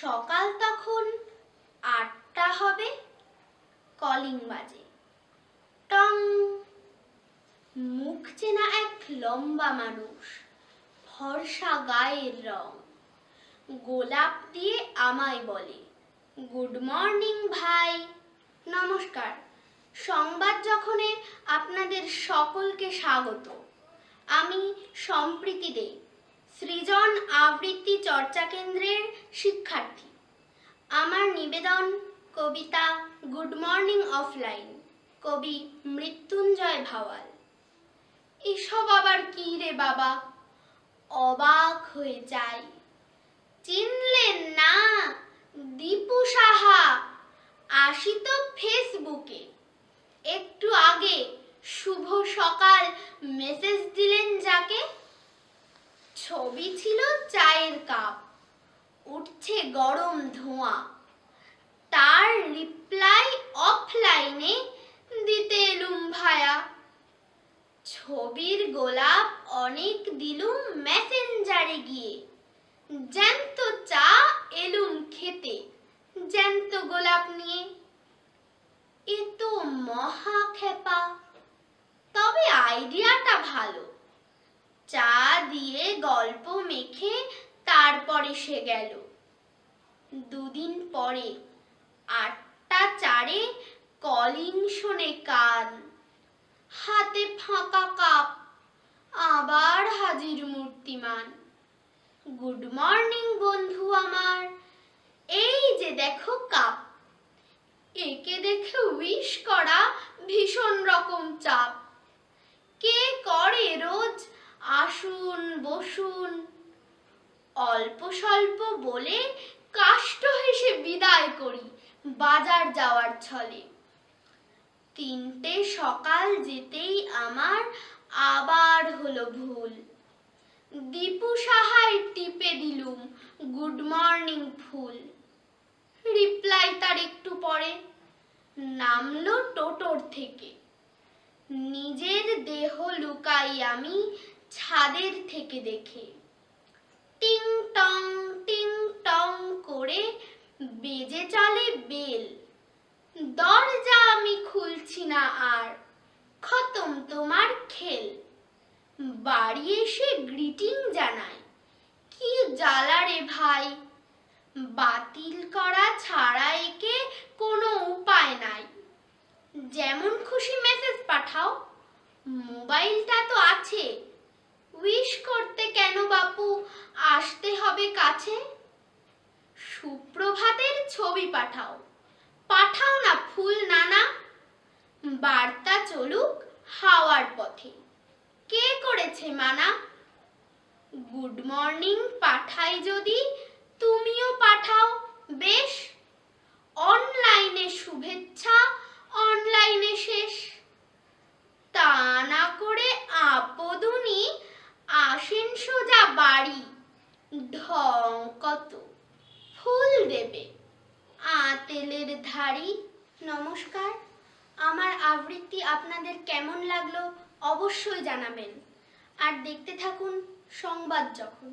সকাল তখন আটটা হবে, কলিং বাজে। টং, মুখ চেনা এক লম্বা মানুষ, ফর্সা গায়ের রং। গোলাপ দিয়ে আমায় বলে, গুড মর্নিং ভাই, নমস্কার। সংবাদ যখনে আপনাদের সকলকে স্বাগত। আমি সম্প্রীতি দে, সৃজন আবৃত্তি চর্চা কেন্দ্রের শিক্ষার্থী। আমার নিবেদন, কবিতা, গুড মর্নিং অফলাইন, কবি মৃত্যুঞ্জয় ভাওয়াল। এসব আবার কি রে বাবা? অবাক হয়ে যাই। চিনলেন না, দীপু সাহা। আসি তো ফেসবুকে। একটু আগে শুভ সকাল মেসেজ দিলেন যাকে। ছবি ছিল কাপ উঠছে গরম ধোঁয়া। তার রিপ্লাই অফলাইনে দিতে এলুম ভায়া। ছবির গোলাপ অনেক দিলুম মেসেঞ্জারে গিয়ে। জ্যান্ত চা এলুম খেতে, জ্যান্ত গোলাপ নিয়ে। এ তো মহা খেপা তবে আইডিয়াটা ভালো। চা দিয়ে গল্প মেখে তারপরে সে গেল। দুদিন পরে। আটটা চারে কলিং শোনে কান। হাতে ফাঁকা কাপ, আবার হাজির মূর্তিমান। গুড মর্নিং বন্ধু আমার, এই যে দেখো কাপ। একে দেখে উইশ করা ভীষণ রকম চাপ। কে করে রোজ? আসুন, বসুন। অল্প স্বল্প বলে কাষ্ট হেসে বিদায় করি বাজার যাওয়ার ছলে। তিনটে সকাল যেতেই আমার আবার হলো ভুল। দীপু সাহায় টিপে দিলুম, গুড মর্নিং ফুল। রিপ্লাই তার একটু পরে, নামলো টোটোর থেকে। নিজের দেহ লুকাই আমি ছাদের থেকে দেখে। টিং টং টিং টং করে বেজে চলে বেল। দরজা আমি খুলছি না আর, খতম তোমার খেল। বাড়ি এসে গ্রিটিং জানায় কি জ্বালা রে ভাই? বাতিল করা ছাড়া একে কোনো উপায় নাই যেমন খুশি মেসেজ পাঠাও মোবাইলটা তো আছে উইশ করতে কেন বাপু আসতে হবে কাছে। সুপ্রভাতের ছবি পাঠাও। পাঠাও না ফুল নানা। বার্তা চলুক হাওয়ার পথে। কে করেছে মানা? গুড মর্নিং পাঠাই যদি, তুমিও পাঠাও বেশ অনলাইনে শুভেচ্ছা অনলাইনে শেষ তা না করে আপদুনি আসেন সোজা বাড়ি ঢং কত ফুল দেবে। আতেলের ধারি নমস্কার। আমার আবৃত্তি আপনাদের কেমন লাগল অবশ্যই জানাবেন। আর দেখতে থাকুন সংবাদ যখন।